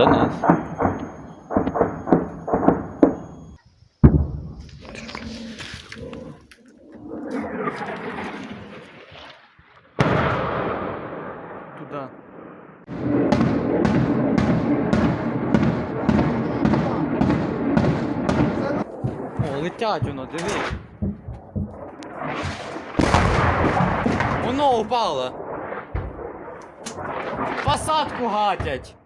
до нас. О, летять воно, диви. Воно упало. Посадку гатять.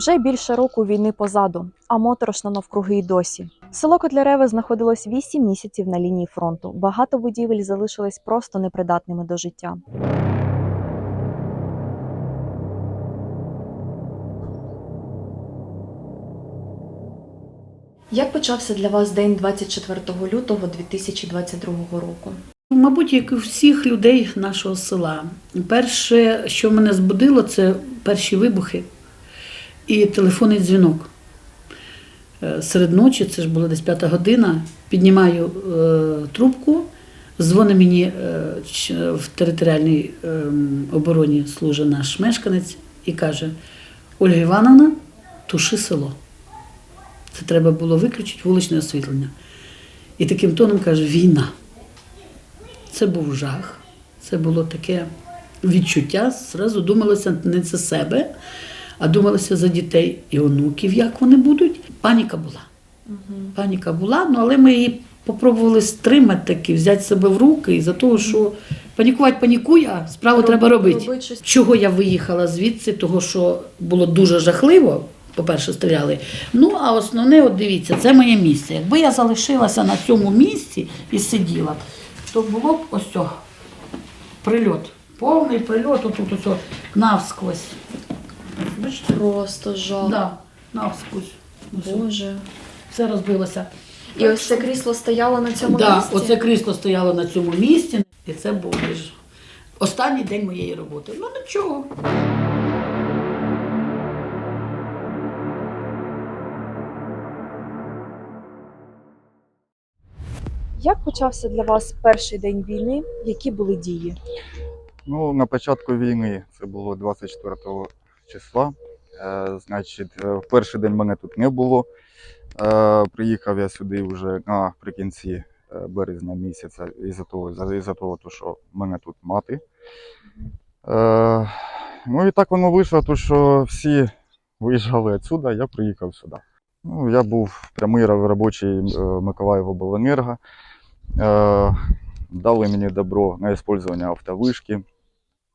Вже більше року війни позаду, а моторошно навкруги й досі. Село Котляреве знаходилось 8 місяців на лінії фронту. Багато будівель залишились просто непридатними до життя. Як почався для вас день 24 лютого 2022 року? Мабуть, як і всіх людей нашого села. Перше, що мене збудило, це перші вибухи і телефонний дзвінок. Е, Серед ночі, це ж була десь п'ята година, піднімаю е, трубку, дзвонить мені е, в територіальній е, обороні служить наш мешканець і каже: Ольга Івановна, туши село. Це треба було виключити вуличне освітлення. І таким тоном каже: війна. Це був жах, це було таке відчуття. Зразу думалося не за себе, а думалося за дітей і онуків, як вони будуть. Паніка була. Паніка була, ну але ми її попробували стримати таки, взяти себе в руки і за того, що панікувати панікує, а справу треба робити. Чого я виїхала звідси? Того, що було дуже жахливо. По-перше, стріляли. Ну, а основне, от дивіться, це моє місце. Якби я залишилася на цьому місці і сиділа, то було б ось цього прильот. Повний прильот, отут ось навсквозь. Бачите? Просто жах. Да, навсквозь. Боже. Все розбилося. І ось це крісло стояло на цьому Да, місці. оце крісло стояло на цьому місці, і це був останній день моєї роботи. Ну нічого. Як почався для вас перший день війни? Які були дії? Ну, на початку війни це було 24 числа. Е, значить, е, в перший день мене тут не було. Е, приїхав я сюди вже наприкінці березня місяця із-за того, із-за того, що мене тут мати. Ну і так воно вийшло, то, що всі виїжджали відсюди, я приїхав сюди. Ну, я був прямий робочий обленерго. Е, дали мені добро на використання автовишки.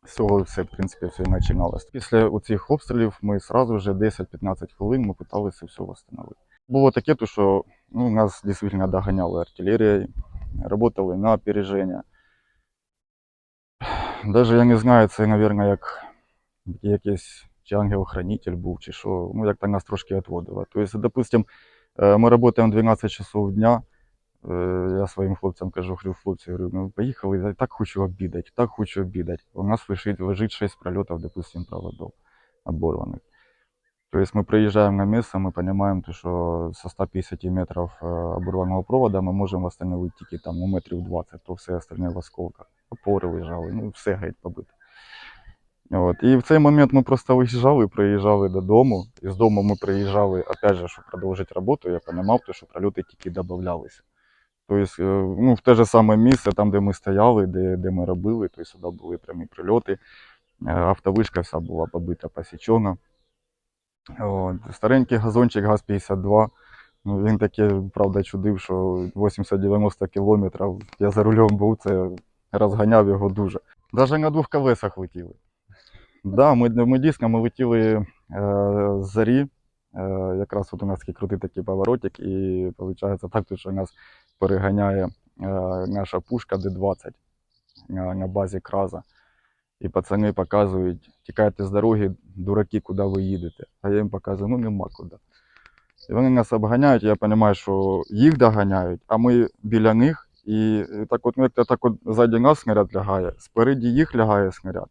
З цього все, в принципі, все і починалося. Після цих обстрілів ми одразу вже 10-15 хвилин ми намагалися все встановити. Було таке, то, що ну, нас дійсно доганяли артилерією, працювали на опереження. Навіть я не знаю, це, мабуть, як якийсь чи ангел-хранитель був, чи що, ну, як то нас трошки відводило. Тобто, допустим, е, ми працюємо 12 часов дня, Я своїм хлопцям кажу, говорю, хлопці, говорю, ну поїхали, я так хочу обідати, так хочу обідати. У нас лежить, лежить 6 прольотів, допустим, проводов оборваних. Тобто ми приїжджаємо на місце, ми розуміємо, що со 150 метрів е, оборваного провода ми можемо встановити тільки там у метрів 20, то все остальне в осколках. Опори лежали, ну все геть побите. От. І в цей момент ми просто виїжджали, приїжджали додому. І з дому ми приїжджали, опять же, щоб продовжити роботу, я розумів, що прольоти тільки додавалися. Тобто, е, ну, в те ж саме місце, там, де ми стояли, де, де ми робили, то сюди були прямі прильоти. Е, Автовишка вся була побита, посічена. От. Старенький газончик ГАЗ-52. Ну, він таке, правда, чудив, що 80-90 кілометрів я за рулем був, це розганяв його дуже. Навіть на двох колесах летіли. Да, ми, ми дійсно ми летіли е, з зарі. Е, якраз от у нас такий крутий такий поворотик, і виходить так, що нас переганяє е, наша пушка Д-20 на, базі Краза. І пацани показують, тікайте з дороги, дураки, куди ви їдете. А я їм показую, ну нема куди. І вони нас обганяють, я розумію, що їх доганяють, а ми біля них. І так от, ну, як так от ззаді нас снаряд лягає, спереді їх лягає снаряд.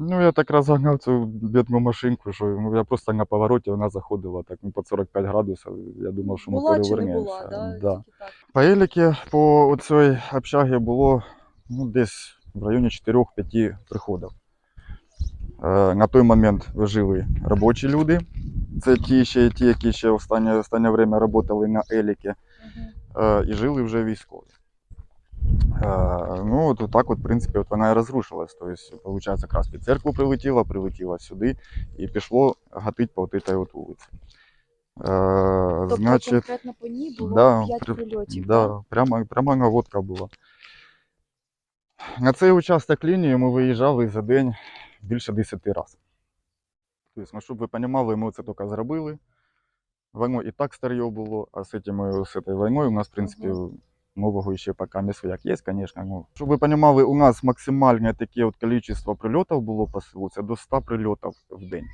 Ну, я так розганяв цю бідну машинку, що ну, я просто на повороті вона заходила так ну, по 45 градусів. Я думав, що ми Була перевернемося. була, да? Да. Так. По еліки по цій общагі було ну, десь в районі 4-5 приходів. Е, На той момент жили робочі люди. Це ті, ще, ті які ще останнє, останнє время працювали на еліки, е, і жили вже військові. Е, Ну, от так, от, в принципі, от вона і розрушилась. Тобто, виходить, якраз під церкву прилетіла, прилетіла сюди і пішло гатить по от цій от вулиці. Е, Тобто Значить, конкретно по ній було да, 5 прильотів. Да, прямо, прямо наводка була. На цей участок лінії ми виїжджали за день більше 10 разів. Тобто, ну, щоб ви розуміли, ми це тільки зробили. Воно і так старье було, а з, цією війною у нас, в принципі, нового ще поки не свояк є, звісно. Ну, щоб ви розуміли, у нас максимальне таке от кількість прильотів було по селу, це до 100 прильотів в день.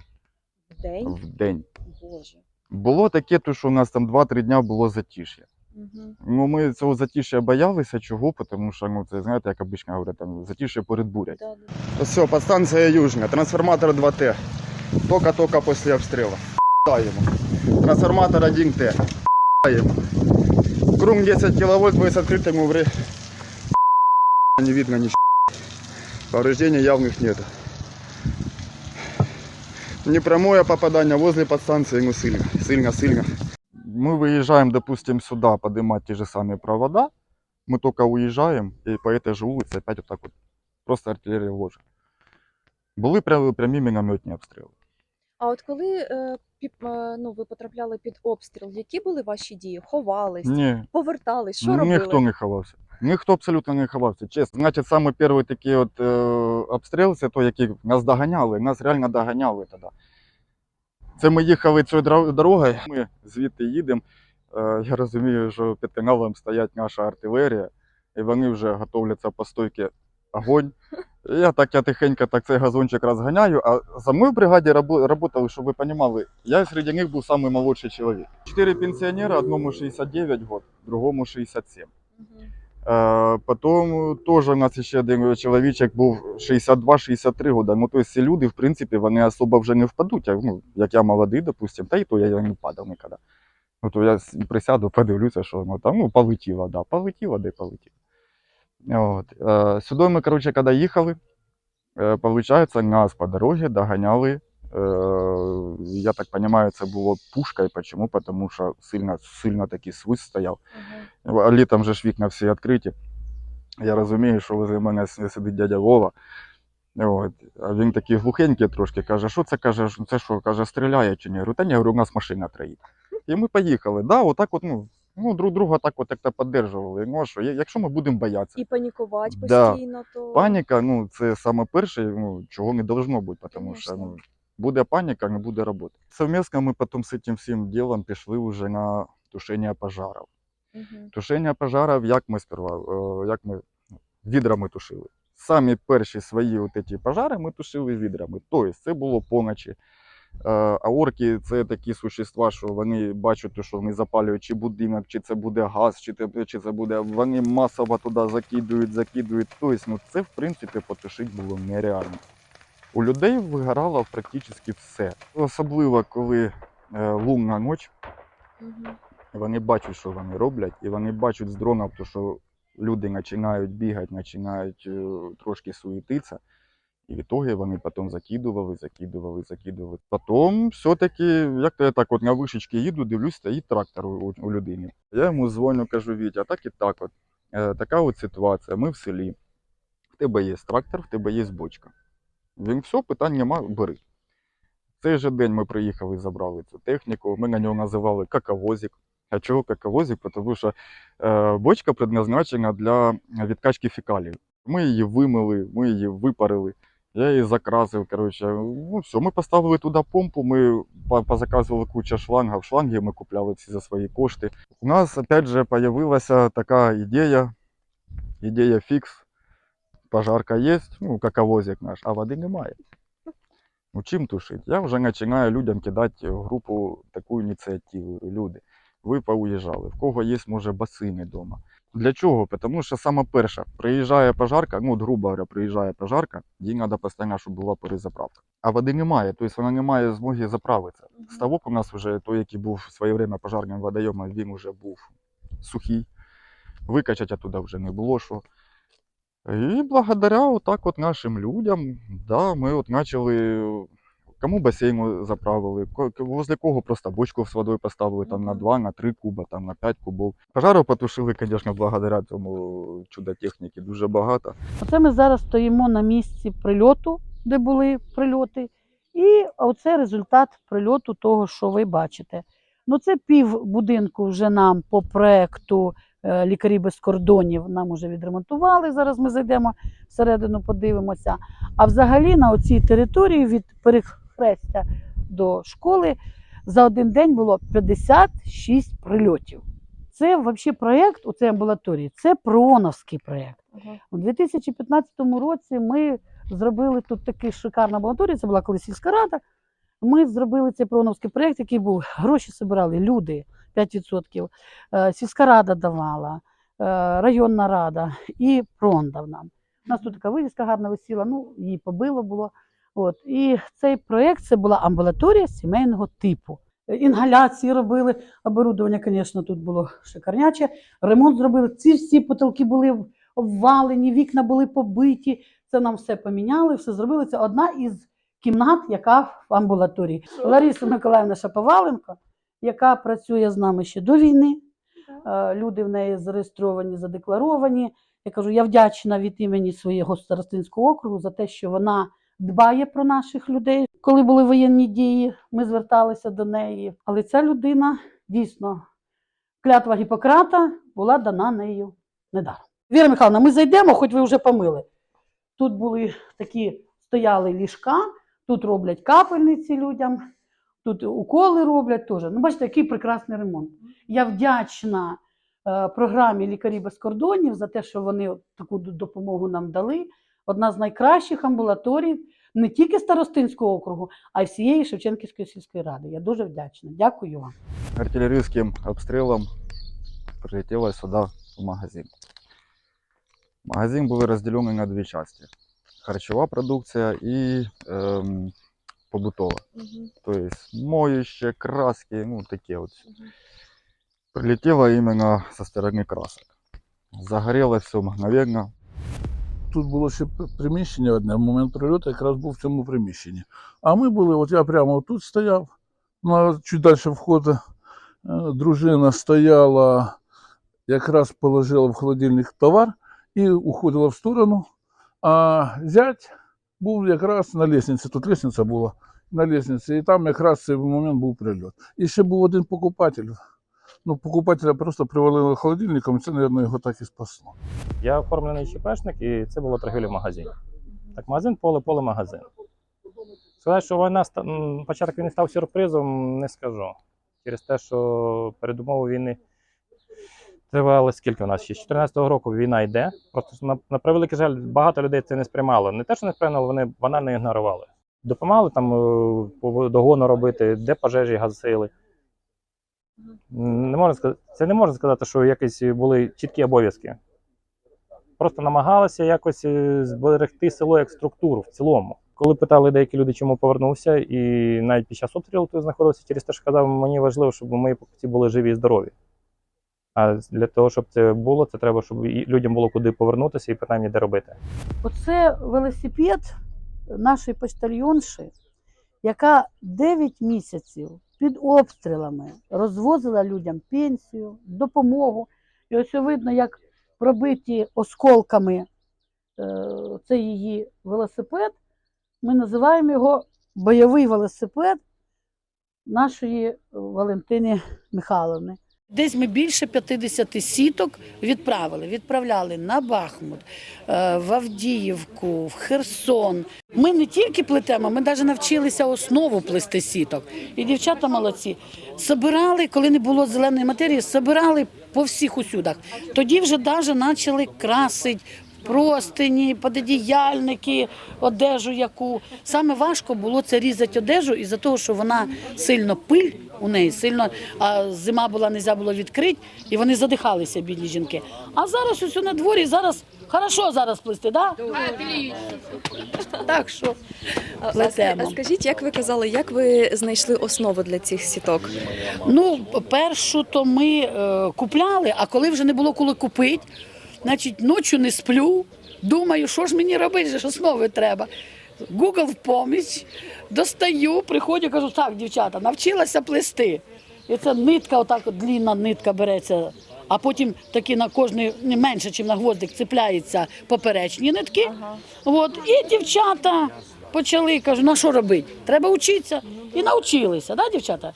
В день? В день. Боже. Було таке, то, що у нас там 2-3 дня було затиш'я. Угу. Ну, ми цього затиш'я боялися. Чого? Тому що, ну, це, знаєте, як обично говорять, там, затиш'я перед бурять. Да, да. Все, подстанция Южная, трансформатор 2Т. Только-только после обстрела. ему. Трансформатор 1Т. ему. Круг 10 киловольт, вы с открытым увре. Не видно ни Повреждений явных нет. Непрямое попадание возле подстанции, ну сильно, сильно, сильно. Мы выезжаем, допустим, сюда поднимать те же самые провода. Мы только уезжаем, и по этой же улице опять вот так вот просто артиллерия ложит. Були пря- прямі мінометні обстріли. А от коли е, піп, е, ну, ви потрапляли під обстріл, які були ваші дії? Ховались, Ні, повертались, що робили? ніхто не ховався. Ніхто абсолютно не ховався. Чесно. Значить, саме перший такий от е, обстріл, це той, який нас доганяли, нас реально доганяли тоді. Це ми їхали цією дорогою, ми звідти їдемо. Е, я розумію, що під каналом стоять наша артилерія, і вони вже готовляться по стойці огонь. Я так я тихенько так цей газончик розганяю, а за мною в бригаді працювали, щоб ви розуміли, я серед них був самий молодший чоловік. Чотири пенсіонера, одному 69 років, другому 67. Мгм. Е, Потім теж у нас ще один чоловічок був 62-63 роки. Ну, тобто ці люди, в принципі, вони особо вже не впадуть. Ну, як я молодий, допустим, та й то я не падав ніколи. Ну, то я присяду, подивлюся, що ну, там ну, полетіло, да, полетіло, де полетіло. От. Е, Сюди ми, коротше, коли їхали, е, получається, нас по дорозі доганяли. Е, Я так розумію, це було пушкою. Чому? Тому що сильно, сильно такий свист стояв. Ага. А літом же ж вікна всі відкриті. Я розумію, що возле мене сидить дядя Вова. От. А він такий глухенький трошки, каже, що це каже, це що, каже, стріляє чи ні? Я говорю, та ні, говорю, у нас машина троїть. І ми поїхали. Да, отак от, ну, ну, друг друга так от як-то підтримували. Ну, а що, якщо ми будемо боятися. І панікувати Да. постійно, то Паніка, ну, це саме перше, ну, чого не должно бути, тому що ну, буде паніка, не буде роботи. Совместно ми потім з цим всім ділом пішли вже на тушення пожарів. Мгм. Тушення пожарів, як ми сперва, е, як ми ну, відрами тушили. Самі перші свої от ці пожари ми тушили відрами. Тобто це було поночі. Е, А орки це такі существа, що вони бачать, що вони запалюють чи будинок, чи це буде газ, чи це, чи це буде. Вони масово туди закидують, закидують. Тобто, ну це в принципі потушити було нереально. У людей вигорало практично все. Особливо коли е, лунна ніч, вони бачать, що вони роблять, і вони бачать з дрона, що люди починають бігати, починають е, трошки суетитися. І в ітогі вони потім закидували, закидували, закидували. Потім все-таки, як то я так от на вишечки їду, дивлюсь, стоїть трактор у, у людини. Я йому дзвоню, кажу, Вітя, так і так от. Е, така от ситуація, ми в селі. В тебе є трактор, в тебе є бочка. Він все, питань нема, бери. В цей же день ми приїхали, забрали цю техніку. Ми на нього називали каковозик. А чого каковозик? Тому що е, бочка предназначена для відкачки фекалій. Ми її вимили, ми її випарили. Я її закрасив. Коротше, ну все, ми поставили туди помпу, ми по- позаказували кучу шлангів. Шланги ми купляли всі за свої кошти. У нас опять же появилася така ідея, ідея фікс. Пожарка є, ну, каковозик наш, а води немає. Ну, чим тушити? Я вже починаю людям кидати в групу таку ініціативу. Люди, ви поуїжджали, в кого є, може, басейни вдома. Для чого? Тому що саме перше, приїжджає пожарка, ну, от, грубо говоря, приїжджає пожарка, їй треба постійно, щоб була перезаправка. А води немає, тобто вона не має змоги заправитися. Ставок у нас вже той, який був в своє время пожарним водойомом, він вже був сухий. Викачати туди вже не було що. И благодаря вот так вот нашим людям, да, мы вот начали, кому бассейн заправили, возле кого просто бочку з водою поставили там на 2, на 3 куба, там на 5 кубов. Пожару потушили, звісно, благодаря цьому чудо-техніки дуже багато. Оце ми зараз стоїмо на місці прильоту, де були прильоти. І оце результат прильоту того, що ви бачите. Ну, це пів будинку вже нам по проекту е, Лікарі без кордонів нам вже відремонтували. Зараз ми зайдемо всередину, подивимося. А взагалі на оцій території від перехрестя до школи за один день було 56 прильотів. Це взагалі проєкт у цій амбулаторії, це проновський проєкт. У 2015 році ми зробили тут такий шикарна амбулаторія, це була колись сільська рада. Ми зробили цей проновський проєкт, який був, гроші збирали люди 5%, е, сільська рада давала, е, районна рада і ПРОН дав нам. У нас тут така вивіска гарна висіла, ну, її побило було. От. І цей проєкт це була амбулаторія сімейного типу. Е, Інгаляції робили, оборудовання, звісно, тут було шикарняче. Ремонт зробили. Ці всі потолки були обвалені, вікна були побиті. Це нам все поміняли, все зробили. Це одна із кімнат, яка в амбулаторії. Лариса Миколаївна Шаповаленко, яка працює з нами ще до війни. Е, Люди в неї зареєстровані, задекларовані. Я кажу, я вдячна від імені свого старостинського округу за те, що вона дбає про наших людей. Коли були воєнні дії, ми зверталися до неї. Але ця людина дійсно клятва Гіппократа була дана нею недаром. Віра Михайловна, ми зайдемо, хоч ви вже помили. Тут були такі стояли ліжка, тут роблять капельниці людям, тут уколи роблять теж. Ну, бачите, який прекрасний ремонт. Я вдячна е, програмі Лікарі без кордонів за те, що вони таку допомогу нам дали Одна з найкращих амбулаторій не тільки Старостинського округу, а й всієї Шевченківської сільської ради. Я дуже вдячна. Дякую вам. Артиллерийским обстрелом прилетело сюда в магазин. Магазин был разделен на две части. Харчевая продукция и эм, побутовая. То есть моющие, краски, ну такие вот. Прилетело именно со стороны красок. Загорелось все мгновенно. Тут було ще приміщення одне, в момент прильоту якраз був в цьому приміщенні. А ми були, от я прямо тут стояв, на чуть далі входу е, дружина стояла, якраз положила в холодильник товар і уходила в сторону. А зять був якраз на лестниці, тут лестниця була на лестниці, і там якраз цей момент був прильот. І ще був один покупатель. Ну, покупателя просто привалило холодильником, це, мабуть, його так і спасло. Я оформлений ЧПшник, і це було торгівля в магазині. Так, магазин, поле, поле, магазин. Сказати, що війна початок війни став сюрпризом, не скажу. Через те, що передумови війни тривали скільки у нас ще? З 14-го року війна йде. Просто на, на превеликий жаль, багато людей це не сприймало. Не те, що не сприймало, вони банально ігнорували. Допомагали там е, догону робити, де пожежі гасили. Не можна сказати, це не можна сказати, що якісь були чіткі обов'язки. Просто намагалися якось е, зберегти село як структуру в цілому. Коли питали деякі люди, чому повернувся, і навіть під час обстрілу тут знаходився, через те, що казав, мені важливо, щоб мої покупці були живі і здорові. А для того, щоб це було, це треба, щоб людям було куди повернутися і принаймні де робити. Оце велосипед нашої почтальйонші, яка 9 місяців під обстрілами розвозила людям пенсію, допомогу. І ось видно, як пробиті осколками е, цей її велосипед. Ми називаємо його бойовий велосипед нашої Валентини Михайловни. Десь ми більше 50 сіток відправили. Відправляли на Бахмут, е, в Авдіївку, в Херсон. Ми не тільки плетемо, ми навіть навчилися основу плести сіток. І дівчата молодці. Собирали, коли не було зеленої матерії, собирали по всіх усюдах. Тоді вже навіть почали красити простині, пододіяльники, одежу яку. Саме важко було це різати одежу із-за того, що вона сильно пиль у неї, сильно, а зима була, не можна було відкрити, і вони задихалися, бідні жінки. А зараз усе на дворі, зараз хорошо зараз плести, да? так? що плетемо. а скажіть, як ви казали, як ви знайшли основу для цих сіток? Ну, першу то ми е, купляли, а коли вже не було коли купити, Значить, ночі не сплю, думаю, що ж мені робити, що основи треба. Google в поміч, достаю, приходжу, кажу, так, дівчата, навчилася плести. І це нитка, отак от длінна нитка береться, а потім такі на кожний, не менше, ніж на гвоздик, цепляються поперечні нитки. От, і дівчата почали, кажу, на що робити? Треба вчитися. І навчилися, да, дівчата?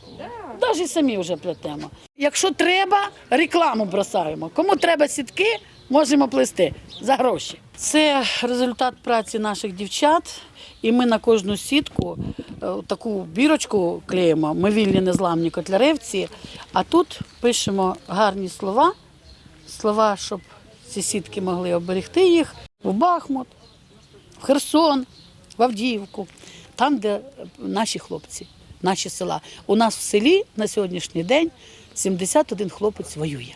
Навіть самі вже плетемо. Якщо треба, рекламу бросаємо. Кому треба сітки, можемо плести за гроші. Це результат праці наших дівчат. І ми на кожну сітку е, таку бірочку клеїмо. Ми вільні незламні котляревці. А тут пишемо гарні слова, слова, щоб ці сітки могли оберегти їх в Бахмут, в Херсон, в Авдіївку, там, де наші хлопці, наші села. У нас в селі на сьогоднішній день 71 хлопець воює.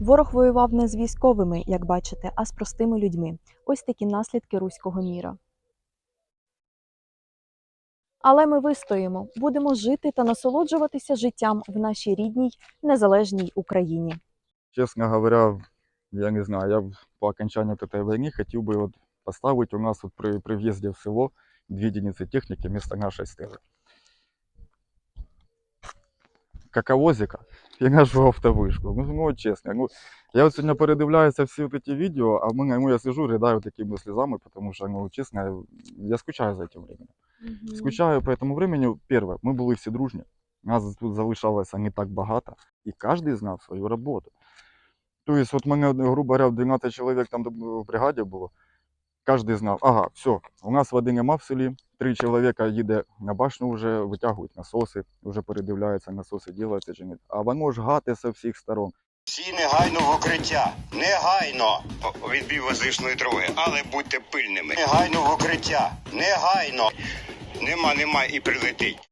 Ворог воював не з військовими, як бачите, а з простими людьми. Ось такі наслідки руського міра. Але ми вистоїмо, будемо жити та насолоджуватися життям в нашій рідній незалежній Україні. Честно говоря, я не знаю, я б по окончанию вот этой войны хотел бы вот поставить у нас вот при, при въезде в село две единицы техники вместо нашей стелы. Каковозика і нашу автовишку. Ну, ну чесно. Ну, я от сьогодні передивляюся всі от ці відео, а в мене, ну, я сижу, ридаю такими слезами, тому що, ну, чесно, я скучаю за цим временем. Скучаю по этому времени. Перше, ми були всі дружні. Нас тут залишалося не так багато, і кожен знав свою роботу. Тобто, от мене, грубо говоря, 12 чоловік там в бригаді було. Кожен знав, ага, все, у нас води нема в селі, три чоловіка їде на башню вже, витягують насоси, вже передивляються, насоси ділаються чи ні. А воно ж гати з всіх сторон. Всі негайно в укриття. Негайно відбій воздушної троги, але будьте пильними. Негайно в укриття. Негайно. Нема, нема і прилетить.